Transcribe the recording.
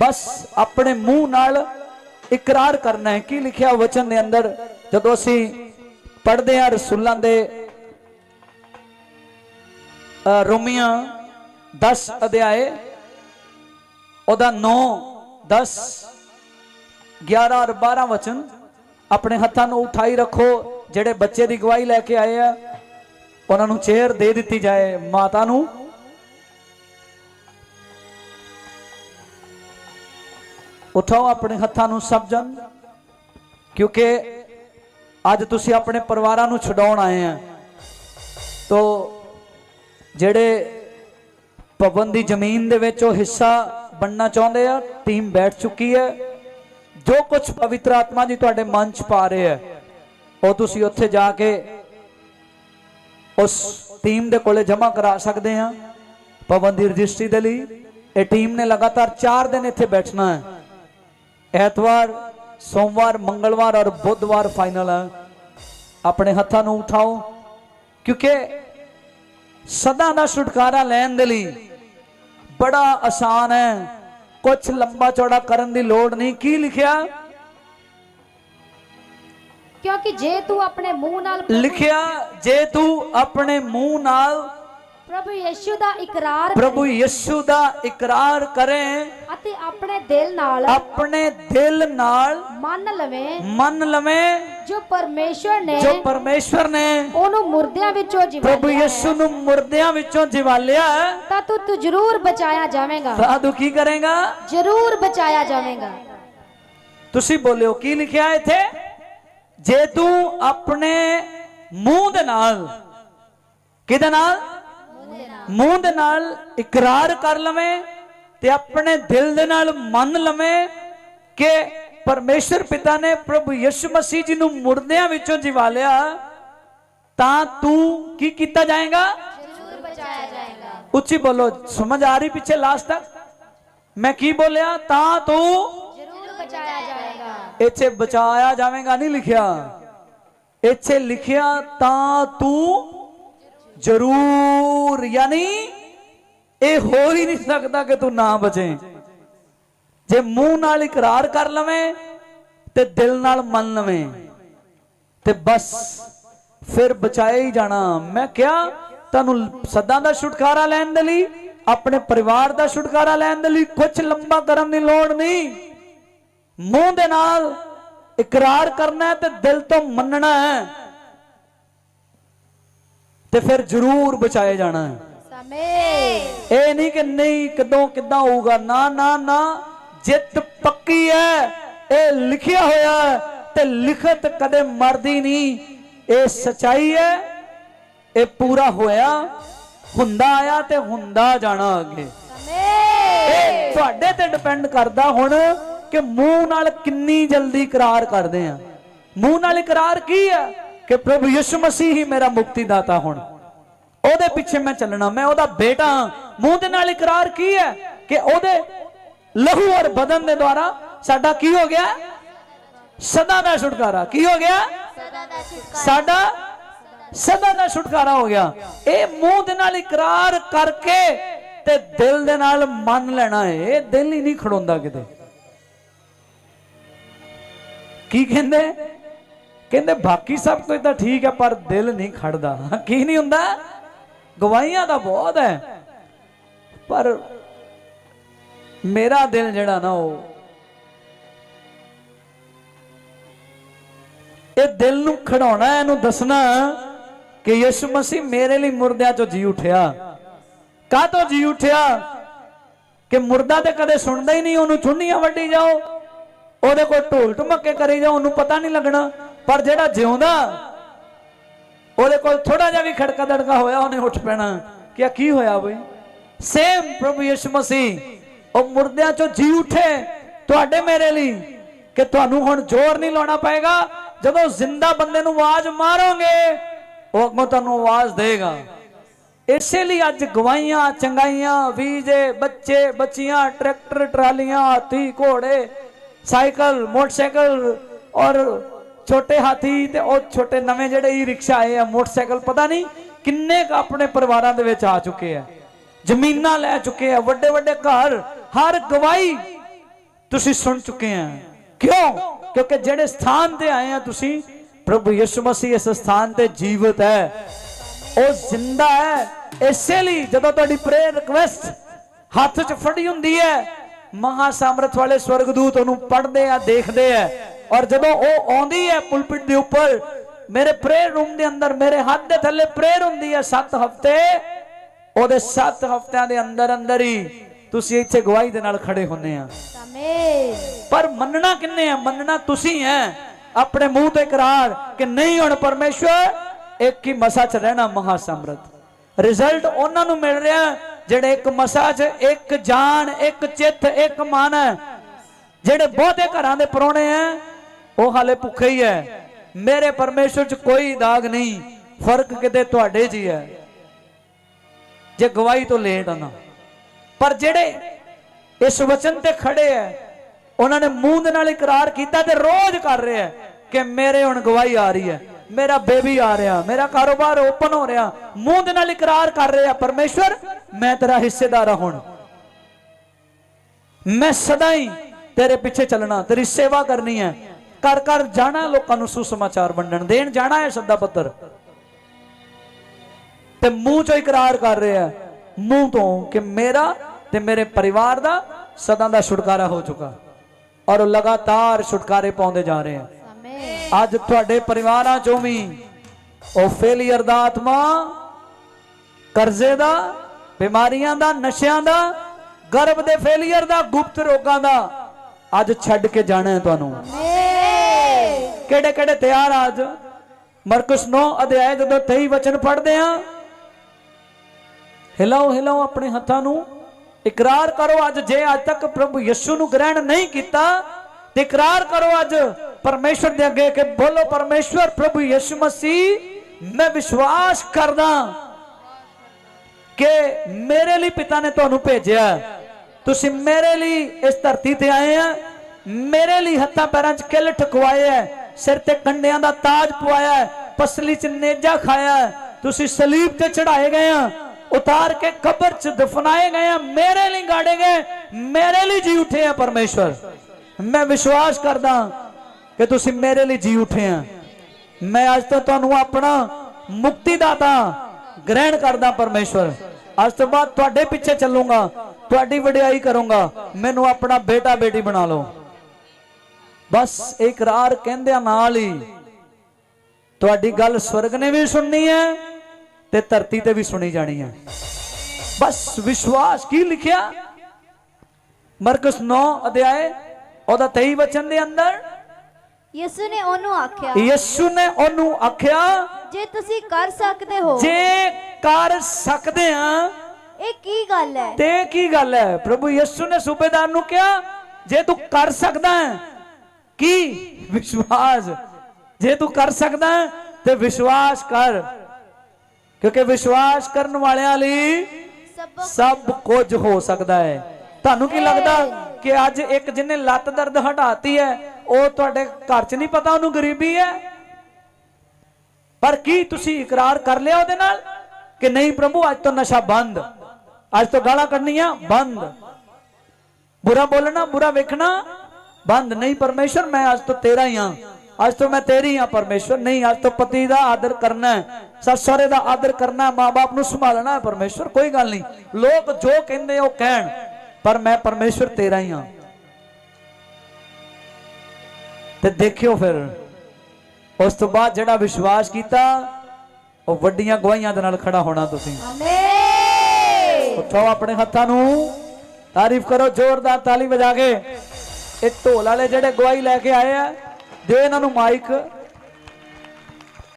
ਬਸ ਆਪਣੇ ਮੂੰਹ ਨਾਲ ਇਕਰਾਰ ਕਰਨਾ ਹੈ। ਕੀ ਲਿਖਿਆ ਵਚਨ ਦੇ ਅੰਦਰ? ਜਦੋਂ ਅਸੀਂ ਪੜ੍ਹਦੇ ਹਾਂ ਰਸੂਲਾਂ ਦੇ ਰੋਮੀਆਂ 10 ਅਧਿਆਏ, ਉਹਦਾ 9 10 11 ਔਰ 12 ਵਚਨ ਆਪਣੇ ਹੱਥਾਂ ਨੂੰ ਉਠਾਈ ਰੱਖੋ। ਜਿਹੜੇ ਬੱਚੇ ਦੀ ਗਵਾਹੀ ਲੈ ਕੇ ਆਏ ਆ, ਉਹਨਾਂ ਨੂੰ ਚੇਅਰ ਦੇ ਦਿੱਤੀ ਜਾਏ, ਮਾਤਾ ਨੂੰ ਉਠਾਓ ਆਪਣੇ ਹੱਥਾਂ ਨੂੰ ਸਭ ਜਨ, ਕਿਉਂਕਿ ਅੱਜ ਤੁਸੀਂ ਆਪਣੇ ਪਰਿਵਾਰਾਂ ਨੂੰ ਛਡਾਉਣ ਆਏ ਆ। ਤੋ ਜਿਹੜੇ ਭਵਨ ਦੀ ਜ਼ਮੀਨ ਦੇ ਵਿੱਚ ਉਹ ਹਿੱਸਾ ਬਣਨਾ ਚਾਹੁੰਦੇ ਆ, ਟੀਮ ਬੈਠ ਚੁੱਕੀ ਹੈ। ਜੋ ਕੁਝ ਪਵਿੱਤਰ ਆਤਮਾ ਜੀ ਤੁਹਾਡੇ ਮਨ ਚ ਪਾ ਰਹੇ ਹੈ ਉਹ ਤੁਸੀਂ ਉੱਥੇ ਜਾ ਕੇ ਉਸ ਟੀਮ ਦੇ ਕੋਲੇ ਜਮ੍ਹਾਂ ਕਰਾ ਸਕਦੇ ਆ। ਭਵਨ ਦੀ ਰਜਿਸਟਰੀ ਦੇ ਲਈ ਇਹ ਟੀਮ ਨੇ ਲਗਾਤਾਰ 4 ਦਿਨ ਇੱਥੇ ਬੈਠਣਾ ਹੈ। ਐਤਵਾਰ ਸੋਮਵਾਰ ਮੰਗਲਵਾਰ ਔਰ ਬੁੱਧਵਾਰ ਫਾਈਨਲ ਹੈ ਆਪਣੇ ਹੱਥਾਂ ਨੂੰ ਉਠਾਓ ਕਿਉਂਕਿ ਸਦਾ ਦਾ ਛੁਟਕਾਰਾ ਲੈਣ ਦੇ ਲਈ ਬੜਾ ਆਸਾਨ ਹੈ। ਕੁਝ ਲੰਬਾ ਚੌੜਾ ਕਰਨ ਦੀ ਲੋੜ ਨਹੀਂ। ਕੀ ਲਿਖਿਆ? ਕਿਉਂਕਿ ਜੇ ਤੂੰ ਆਪਣੇ ਮੂੰਹ ਨਾਲ ਲਿਖਿਆ ਜੇ ਤੂੰ ਆਪਣੇ ਮੂੰਹ ਨਾਲ ਪ੍ਰਭੂ ਯਿਸੂ ਦਾ ਇਕਰਾਰ ਪ੍ਰਭੂ ਯਿਸੂ ਦਾ ਇਕਰਾਰ ਕਰੇ ਅਤੇ ਆਪਣੇ ਦਿਲ ਨਾਲ ਆਪਣੇ ਦਿਲ ਨਾਲ ਮੰਨ ਲਵੇਂ ਮੰਨ ਲਵੇਂ ਜੋ ਪਰਮੇਸ਼ਵਰ ਨੇ ਜੋ ਪਰਮੇਸ਼ਵਰ ਨੇ ਉਹਨੂੰ ਮੁਰਦਿਆਂ ਵਿੱਚੋਂ ਪ੍ਰਭੂ ਜਿਵਾਲਿਆ ਹੈ, ਯਿਸੂ ਨੂੰ ਮੁਰਦਿਆਂ ਵਿੱਚੋਂ ਜਿਵਾਲਿਆ ਤਾਂ ਤੂੰ ਤੂੰ ਜ਼ਰੂਰ ਬਚਾਇਆ ਜਾਵੇਂਗਾ। ਤਾਂ ਤੂੰ ਕੀ ਕਰੇਗਾ? ਜ਼ਰੂਰ ਬਚਾਇਆ ਜਾਵੇਂਗਾ। ਤੁਸੀਂ ਬੋਲਿਓ ਕੀ ਲਿਖਿਆ ਇੱਥੇ? ਜੇ ਤੂੰ ਆਪਣੇ ਮੂੰਹ ਦੇ ਨਾਲ ਕਿਹਦੇ ਨਾਲ। ਮੂੰਹ ਦੇ ਨਾਲ ਇਕਰਾਰ ਕਰ ਲਵੇਂ। ਤੇ ਆਪਣੇ ਦਿਲ ਦੇ ਨਾਲ ਮੰਨ ਲਵੇਂ ਕਿ ਪਰਮੇਸ਼ਰ ਪਿਤਾ ਨੇ ਪ੍ਰਭੂ ਯਿਸੂ ਮਸੀਹ ਜੀ ਨੂੰ ਮੁਰਦਿਆਂ ਵਿੱਚੋਂ ਜਿਵਾ ਲਿਆ ਤਾਂ ਤੂੰ ਕੀ ਕੀਤਾ ਜਾਏਗਾ? ਜ਼ਰੂਰ ਬਚਾਇਆ ਜਾਏਗਾ। ਉੱਚੀ ਬੋਲੋ ਸਮਝ ਆ ਰਹੀ ਪਿੱਛੇ ਲਾਸਟ ਤੱਕ? ਮੈਂ ਕੀ ਬੋਲਿਆ? ਤਾਂ ਤੂੰ ਜ਼ਰੂਰ ਬਚਾਇਆ ਜਾਏਗਾ। ਇੱਥੇ ਬਚਾਇਆ ਜਾਵੇਗਾ ਨਹੀਂ ਲਿਖਿਆ। ਇੱਥੇ ਲਿਖਿਆ ਤਾਂ ਤੂੰ ਜ਼ਰੂਰ ਯਾਨੀ ਇਹ ਹੋ ਹੀ ਨਹੀਂ ਸਕਦਾ ਕਿ ਤੂੰ ਨਾ ਬਚੇ। ਜੇ ਮੂੰਹ ਨਾਲ ਇਕਰਾਰ ਕਰ ਲਵੇਂ ਤੇ ਦਿਲ ਨਾਲ ਮੰਨ ਲਵੇਂ ਤੇ ਬਸ ਫਿਰ ਬਚਾਇਆ ਹੀ ਜਾਣਾ। ਮੈਂ ਕਿਹਾ ਤੁਹਾਨੂੰ ਸਦਾ ਦਾ ਛੁਟਕਾਰਾ ਲੈਣ ਦੇ ਲਈ, ਆਪਣੇ ਪਰਿਵਾਰ ਦਾ ਛੁਟਕਾਰਾ ਲੈਣ ਦੇ ਲਈ ਕੁਝ ਲੰਬਾ ਕਰਨ ਦੀ ਲੋੜ ਨਹੀਂ। ਮੂੰਹ ਦੇ ਨਾਲ ਇਕਰਾਰ ਕਰਨਾ ਹੈ ਤੇ ਦਿਲ ਤੋਂ ਮੰਨਣਾ ਹੈ ਤੇ ਫਿਰ ਜ਼ਰੂਰ ਬਚਾਏ ਜਾਣਾ ਹੈ। ਸਮੇਂ ਇਹ ਨਹੀਂ ਕਿ ਨਹੀਂ ਕਦੋਂ ਕਿੱਦਾਂ ਹੋਊਗਾ। ਨਾ ਨਾ ਨਾ। ਜਿੱਤ ਪੱਕੀ ਹੈ ਇਹ ਲਿਖਿਆ ਹੋਇਆ ਹੈ ਤੇ ਲਿਖਤ ਕਦੇ ਮਰਦੀ ਨਹੀਂ। ਇਹ ਸਚਾਈ ਹੈ ਇਹ ਪੂਰਾ ਹੋਇਆ। ਹੁੰਦਾ ਆਇਆ ਤੇ ਹੁੰਦਾ ਜਾਣਾ ਅੱਗੇ। ਇਹ ਤੁਹਾਡੇ ਤੇ ਡਿਪੈਂਡ ਕਰਦਾ ਹੁਣ ਕਿ ਮੂੰਹ ਨਾਲ ਕਿੰਨੀ ਜਲਦੀ ਇਕਰਾਰ ਕਰਦੇ ਆ। ਮੂੰਹ ਨਾਲ ਇਕਰਾਰ ਕੀ ਹੈ ਕਿ ਪ੍ਰਭੂ ਯਿਸੂ ਮਸੀਹ ਹੀ ਮੇਰਾ ਮੁਕਤੀ ਦਾਤਾ ਹੁਣ। ਉਹਦੇ ਪਿੱਛੇ ਮੈਂ ਚੱਲਣਾ, ਮੈਂ ਉਹਦਾ ਬੇਟਾ ਹਾਂ। ਮੂੰਹ ਦੇ ਨਾਲ ਇਕਰਾਰ ਕੀ ਹੈ? ਕਿ ਉਹਦੇ ਲਹੂ ਔਰ ਬਦਨ ਦੇ ਦੁਆਰਾ ਸਾਡਾ ਕੀ ਹੋ ਗਿਆ? ਸਦਾ ਦਾ ਛੁਟਕਾਰਾ। ਕੀ ਹੋ ਗਿਆ? ਸਾਡਾ ਸਦਾ ਦਾ ਛੁਟਕਾਰਾ ਹੋ ਗਿਆ। ਇਹ ਮੂੰਹ ਦੇ ਨਾਲ ਇਕਰਾਰ ਕਰਕੇ ਤੇ ਦਿਲ ਦੇ ਨਾਲ ਮੰਨ ਲੈਣਾ ਹੈ। ਇਹ ਦਿਲ ਹੀ ਨਹੀਂ ਖੜੋਂਦਾ ਕਿਤੇ। ਕੀ ਕਹਿੰਦੇ? ਕਹਿੰਦੇ ਬਾਕੀ ਸਭ ਕੁਝ ਤਾਂ ਠੀਕ ਹੈ, ਪਰ ਦਿਲ ਨਹੀਂ ਖੜਦਾ। ਕੀ ਨਹੀਂ ਹੁੰਦਾ? ਗਵਾਹੀਆਂ ਤਾਂ ਬਹੁਤ ਹੈ ਪਰ ਮੇਰਾ ਦਿਲ ਜਿਹੜਾ ਨਾ ਉਹ ਇਹ ਦਿਲ ਨੂੰ ਖੜਾਉਣਾ ਹੈ, ਇਹਨੂੰ ਦੱਸਣਾ ਕਿ ਯਿਸੂ ਮਸੀਹ ਮੇਰੇ ਲਈ ਮੁਰਦਿਆਂ ਚੋਂ ਜੀ ਉਠਿਆ। ਕਾਹ ਤੋਂ ਜੀ ਉਠਿਆ? ਕਿ ਮੁਰਦਾ ਤੇ ਕਦੇ ਸੁਣਦਾ ਹੀ ਨਹੀਂ ਉਹਨੂੰ ਚੁੰਨੀਆਂ ਵੱਢੀ ਜਾਓ ਉਹਦੇ ਕੋਲ ਢੋਲ ਢਮੱਕੇ ਕਰੀ ਜਾਓ ਉਹਨੂੰ ਪਤਾ ਨਹੀਂ ਲੱਗਣਾ। ਪਰ ਜਿਹੜਾ ਜਿਉਂਦਾ ਉਹਦੇ ਕੋਲ ਥੋੜਾ ਜਿਹਾ ਵੀ ਖੜਕਾ ਦੜਕਾ ਹੋਇਆ, ਉਹਨੇ ਉੱਠ ਪੈਣਾ। ਕਿ ਆ ਕੀ ਹੋਇਆ ਬਈ? ਸੇਮ ਪ੍ਰਭੂ ਯਿਸੂ ਮਸੀਹ, ਉਹ ਮੁਰਦਿਆਂ ਚੋਂ ਜੀ ਉਠੇ ਤੁਹਾਡੇ ਮੇਰੇ ਲਈ ਕਿ ਤੁਹਾਨੂੰ ਹੁਣ ਜ਼ੋਰ ਨਹੀਂ ਲਾਉਣਾ ਪਏਗਾ। ਜਦੋਂ ਜ਼ਿੰਦਾ ਬੰਦੇ ਨੂੰ ਆਵਾਜ਼ ਮਾਰੋਗੇ, ਉਹ ਅੱਗੋਂ ਤੁਹਾਨੂੰ ਆਵਾਜ਼ ਦੇਗਾ। ਇਸੇ ਲਈ ਅੱਜ ਗਵਾਈਆਂ ਚੰਗਾਈਆਂ, ਵੀਜੇ, ਬੱਚੇ, ਬੱਚੀਆਂ, ਟਰੈਕਟਰ, ਟਰਾਲੀਆਂ ਹਾਥੀ ਘੋੜੇ, ਸਾਈਕਲ, ਮੋਟਰਸਾਈਕਲ ਔਰ ਛੋਟੇ ਹਾਥੀ ਤੇ ਉਹ ਛੋਟੇ ਨਵੇਂ ਜਿਹੜੇ ਈ ਰਿਕਸ਼ਾ ਆਏ ਆ, ਮੋਟਰਸਾਈਕਲ, ਪਤਾ ਨਹੀਂ ਕਿੰਨੇ ਕ ਆਪਣੇ ਪਰਿਵਾਰਾਂ ਦੇ ਵਿੱਚ ਆ ਚੁੱਕੇ ਆ। ਜ਼ਮੀਨਾਂ ਲੈ ਚੁੱਕੇ ਆ ਵੱਡੇ ਵੱਡੇ ਘਰ, ਹਰ ਗਵਾਈ ਤੁਸੀਂ ਸੁਣ ਚੁੱਕੇ ਆ। ਕਿਉਂ? ਕਿਉਂਕਿ ਜਿਹੜੇ ਸਥਾਨ ਤੇ ਆਏ ਆ ਤੁਸੀਂ, ਪ੍ਰਭੂ ਯਿਸੂ ਮਸੀਹ ਇਸ ਸਥਾਨ ਤੇ ਜੀਵਤ ਹੈ। ਉਹ ਜ਼ਿੰਦਾ ਹੈ। ਇਸੇ ਲਈ ਜਦੋਂ ਤੁਹਾਡੀ ਪ੍ਰੇਅਰ ਰਿਕਵੈਸਟ ਹੱਥ 'ਚ ਫੜੀ ਹੁੰਦੀ ਹੈ ਮਹਾ ਸਮਰਥ ਵਾਲੇ ਸਵਰਗਦੂਤ ਉਹਨੂੰ ਪੜ੍ਹਦੇ ਆ, ਦੇਖਦੇ ਆ। ਔਰ ਜਦੋਂ ਉਹ ਆਉਂਦੀ ਹੈ ਪੁਲਪਿਟ ਦੇ ਉੱਪਰ ਮੇਰੇ ਪ੍ਰੇਅਰ ਰੂਮ ਦੇ ਅੰਦਰ ਮੇਰੇ ਹੱਥ ਦੇ ਥੱਲੇ ਪ੍ਰੇਅਰ ਹੁੰਦੀ ਹੈ 7 ਹਫ਼ਤੇ ਉਹਦੇ 7 ਹਫ਼ਤਿਆਂ ਦੇ ਅੰਦਰ ਅੰਦਰ ਹੀ ਤੁਸੀਂ ਇੱਥੇ ਗਵਾਹੀ ਦੇ ਨਾਲ ਖੜੇ ਹੁੰਨੇ ਆ। ਪਰ ਮੰਨਣਾ ਕਿੰਨੇ ਆ? ਮੰਨਣਾ ਤੁਸੀਂ ਹੈ ਆਪਣੇ ਮੂੰਹ ਤੇ ਇਕਰਾਰ ਕਿ ਨਹੀਂ ਹੁਣ ਪਰਮੇਸ਼ਵਰ ਇੱਕ ਹੀ ਮਸਾ ਚ ਰਹਿਣਾ ਮਹਾ ਸਮਰਥ ਰਿਜ਼ਲਟ ਉਹਨਾਂ ਨੂੰ ਮਿਲ ਰਿਹਾ ਜਿਹੜੇ ਇੱਕ ਮਸਾ ਚ ਇੱਕ ਜਾਨ ਇੱਕ ਚਿੱਤ ਇੱਕ ਮਨ ਜਿਹੜੇ ਬਹੁਤੇ ਘਰਾਂ ਦੇ ਪਰੋਣੇ ਆ ਉਹ ਹਾਲੇ ਭੁੱਖੇ ਹੀ ਹੈ ਮੇਰੇ ਪਰਮੇਸ਼ਵਰ ਚ ਕੋਈ ਦਾਗ ਨਹੀਂ। ਫ਼ਰਕ ਕਿਤੇ ਤੁਹਾਡੇ 'ਚ ਹੀ ਹੈ ਜੇ ਗਵਾਹੀ ਤੋਂ ਲੇਟ ਆਣਾ ਪਰ ਜਿਹੜੇ ਇਸ ਵਚਨ ਤੇ ਖੜੇ ਐ, ਉਹਨਾਂ ਨੇ ਮੂੰਹ ਦੇ ਨਾਲ ਇਕਰਾਰ ਕੀਤਾ ਤੇ ਰੋਜ਼ ਕਰ ਰਿਹਾ ਕਿ ਮੇਰੇ ਹੁਣ ਗਵਾਹੀ ਆ ਰਹੀ ਹੈ ਮੇਰਾ ਬੇਬੀ ਆ ਰਿਹਾ, ਮੇਰਾ ਕਾਰੋਬਾਰ ਓਪਨ ਹੋ ਰਿਹਾ। ਮੂੰਹ ਦੇ ਨਾਲ ਇਕਰਾਰ ਕਰ ਰਿਹਾ ਆ ਪਰਮੇਸ਼ਵਰ ਮੈਂ ਤੇਰਾ ਹਿੱਸੇਦਾਰ ਹਾਂ ਹੁਣ। ਮੈਂ ਸਦਾ ਹੀ ਤੇਰੇ ਪਿੱਛੇ ਚੱਲਣਾ, ਤੇਰੀ ਸੇਵਾ ਕਰਨੀ ਹੈ ਕਰ ਕਰ ਜਾਣਾ ਲੋਕਾਂ ਨੂੰ ਸੁਸਮਾਚਾਰ ਵੰਡਣ। ਦੇਣ ਜਾਣਾ ਹੈ ਸੱਦਾ ਪੱਤਰ। ਤੇ ਮੂੰਹ ਚੋਂ ਇਕਰਾਰ ਕਰ ਰਿਹਾ ਮੂੰਹ ਤੋਂ ਕਿ ਮੇਰਾ ਤੇ ਮੇਰੇ ਪਰਿਵਾਰ ਦਾ ਸਦਾ ਦਾ ਛੁਟਕਾਰਾ ਹੋ ਚੁੱਕਾ। ਔਰ ਲਗਾਤਾਰ ਛੁਟਕਾਰੇ ਪਾਉਂਦੇ ਜਾ ਰਹੇ ਆ। ਅੱਜ ਤੁਹਾਡੇ ਪਰਿਵਾਰਾਂ ਚੋਂ ਵੀ ਉਹ ਫੇਲੀਅਰ ਦਾ ਆਤਮਾ ਕਰਜ਼ੇ ਦਾ ਬਿਮਾਰੀਆਂ ਦਾ ਨਸ਼ਿਆਂ ਦਾ ਗਰਭ ਦੇ ਫੇਲੀਅਰ ਦਾ ਗੁਪਤ ਰੋਗਾਂ ਦਾ ਅੱਜ ਛੱਡ ਕੇ ਜਾਣਾ ਹੈ ਤੁਹਾਨੂੰ। ਕਿਹੜੇ ਕਿਹੜੇ ਤਿਆਰ ਆਜ ਅੱਜ? ਮਰਕਸ 9 ਅਧਿਆਇ ਜਦੋਂ 23 ਵਚਨ ਪੜ੍ਹਦੇ ਆ, ਹਿਲਾਓ ਹਿਲਾਓ ਆਪਣੇ ਹੱਥਾਂ ਨੂੰ। ਇਕਰਾਰ ਕਰੋ ਅੱਜ, ਜੇ ਅੱਜ ਤੱਕ ਪ੍ਰਭੂ ਯਿਸੂ ਨੂੰ ਗ੍ਰਹਿਣ ਨਹੀਂ ਕੀਤਾ, ਤੇ ਇਕਰਾਰ ਕਰੋ ਅੱਜ ਪਰਮੇਸ਼ਵਰ ਦੇ ਅੱਗੇ ਕਿ ਬੋਲੋ, ਪਰਮੇਸ਼ਵਰ, ਪ੍ਰਭੂ ਯਿਸੂ ਮਸੀਹ, ਮੈਂ ਵਿਸ਼ਵਾਸ ਕਰਦਾ ਕਿ ਮੇਰੇ ਲਈ ਪਿਤਾ ਨੇ ਤੁਹਾਨੂੰ ਭੇਜਿਆ ਤੁਸੀਂ ਮੇਰੇ ਲਈ ਇਸ ਧਰਤੀ ਤੇ ਆਏ ਆ, ਮੇਰੇ ਲਈ ਹੱਥਾਂ ਪੈਰਾਂ 'ਚ ਕਿੱਲ ਠਕਵਾਏ ਐ ਸਿਰ ਤੇ ਕੰਡਿਆਂ ਦਾ ਤਾਜ ਪਵਾਇਆ ਪਸਲੀ 'ਚ ਨੇਜਾ ਖਾਇਆ ਤੁਸੀਂ ਸਲੀਬ ਤੇ ਚੜਾਏ ਗਏ ਆ, ਉਤਾਰ ਕੇ ਕਬਰ 'ਚ ਦਫਨਾਏ ਗਏ ਆ, ਮੇਰੇ ਲਈ ਗਾੜੇ ਗਏ, ਮੇਰੇ ਲਈ ਜੀ ਉਠੇ ਆ ਪਰਮੇਸ਼ਵਰ। ਮੈਂ ਵਿਸ਼ਵਾਸ ਕਰਦਾ ਕਿ ਤੁਸੀਂ ਮੇਰੇ ਲਈ ਜੀ ਉਠੇ ਆ। ਮੈਂ ਅੱਜ ਤੋਂ ਤੁਹਾਨੂੰ ਆਪਣਾ ਮੁਕਤੀ ਮੁਕਤੀਦਾਤਾ ਗ੍ਰਹਿਣ ਕਰਦਾ ਪਰਮੇਸ਼ਵਰ। ਅੱਜ ਤੋਂ ਬਾਅਦ ਤੁਹਾਡੇ ਪਿੱਛੇ ਚੱਲੂਗਾ, ਤੁਹਾਡੀ ਵਡਿਆਈ ਕਰੂੰਗਾ। ਮੈਨੂੰ ਆਪਣਾ ਬੇਟਾ ਬੇਟੀ ਬਣਾ ਲਓ। ਬਸ ਇਕਰਾਰ ਕਹਿੰਦਿਆਂ ਨਾਲ ਹੀ ਤੁਹਾਡੀ ਗੱਲ ਸਵਰਗ ਨੇ ਵੀ ਸੁਣਨੀ ਹੈ ਤੇ ਧਰਤੀ ਤੇ ਵੀ ਸੁਣੀ ਜਾਣੀ ਹੈ। ਬਸ ਵਿਸ਼ਵਾਸ ਕੀ ਲਿਖਿਆ? ਮਰਕਸ 9 ਅਧਿਆਏ ਉਹਦਾ 23 ਵਚਨ ਦੇ ਅੰਦਰ ਯਿਸੂ ਨੇ ਉਹਨੂੰ ਆਖਿਆ ਯਿਸੂ ਨੇ ਉਹਨੂੰ ਆਖਿਆ ਜੇ ਤੁਸੀਂ ਕਰ ਸਕਦੇ ਹੋ ਜੇ ਕਰ ਸਕਦੇ ਆ ਇਹ ਕੀ ਗੱਲ ਹੈ? ਤੇ ਕੀ ਗੱਲ ਹੈ? ਪ੍ਰਭੂ ਯਿਸੂ ਨੇ ਸੂਬੇਦਾਰ ਨੂੰ ਕਿਹਾ ਜੇ ਤੂੰ ਕਰ ਸਕਦਾ ਹੈ ਕੀ ਵਿਸ਼ਵਾਸ? ਜੇ ਤੂੰ ਕਰ ਸਕਦਾ, ਤੇ ਵਿਸ਼ਵਾਸ ਕਰ। ਕਿਉਂਕਿ ਵਿਸ਼ਵਾਸ ਕਰਨ ਵਾਲਿਆਂ ਲਈ ਸਭ ਕੁਝ ਹੋ ਸਕਦਾ ਹੈ। ਤੁਹਾਨੂੰ ਕੀ ਲੱਗਦਾ ਕਿ ਅੱਜ ਇੱਕ ਜਿਹਨੇ ਲੱਤ ਦਰਦ ਹਟਾਤੀ ਹੈ, ਉਹ ਤੁਹਾਡੇ ਘਰ 'ਚ ਨਹੀਂ ਪਤਾ ਉਹਨੂੰ ਗਰੀਬੀ ਹੈ? ਪਰ ਕੀ ਤੁਸੀਂ ਇਕਰਾਰ ਕਰ ਲਿਆ ਉਹਦੇ ਨਾਲ? ਕਿ ਨਹੀਂ ਪ੍ਰਭੂ, ਅੱਜ ਤੋਂ ਨਸ਼ਾ ਬੰਦ। ਅੱਜ ਤੋਂ ਗਾਲਾਂ ਕੱਢਣੀਆਂ ਬੰਦ। ਬੁਰਾ ਬੋਲਣਾ, ਬੁਰਾ ਵੇਖਣਾ ਬੰਦ ਨਹੀਂ ਪਰਮੇਸ਼ਰ ਮੈਂ ਅੱਜ ਤੋਂ ਤੇਰਾ ਹੀ ਹਾਂ। ਅੱਜ ਤੋਂ ਮੈਂ ਤੇਰੀ ਹਾਂ ਪਰਮੇਸ਼ਰ। ਨਹੀਂ ਅੱਜ ਤੋਂ ਪਤੀ ਦਾ ਆਦਰ ਕਰਨਾ ਹੈ। ਸੱਸ ਸਹੁਰੇ ਦਾ ਆਦਰ ਕਰਨਾ ਹੈ ਮਾਂ-ਬਾਪ ਨੂੰ ਸੰਭਾਲਣਾ ਹੈ ਪਰਮੇਸ਼ਰ। ਕੋਈ ਗੱਲ ਨਹੀਂ। ਲੋਕ ਜੋ ਕਹਿੰਦੇ ਉਹ ਕਹਿਣ। ਪਰ ਮੈਂ ਪਰਮੇਸ਼ਰ ਤੇਰਾ ਹੀ ਹਾਂ। ਤੇ ਦੇਖਿਓ ਫਿਰ। ਉਸ ਤੋਂ ਬਾਅਦ ਜਿਹੜਾ ਵਿਸ਼ਵਾਸ ਕੀਤਾ ਉਹ ਵੱਡੀਆਂ ਗਵਾਹੀਆਂ ਦੇ ਨਾਲ ਖੜਾ ਹੋਣਾ ਤੁਸੀਂ। ਆਮੇਨ ਉਠਾਓ ਆਪਣੇ ਹੱਥਾਂ ਨੂੰ। ਤਾਰੀਫ ਕਰੋ ਜ਼ੋਰਦਾਰ ਤਾਲੀ ਵਜਾ ਕੇ। ਇਹ ਢੋਲ ਵਾਲੇ ਜਿਹੜੇ ਗਵਾਹੀ ਲੈ ਕੇ ਆਏ ਆ ਦਿਓ ਇਹਨਾਂ ਨੂੰ ਮਾਈਕ।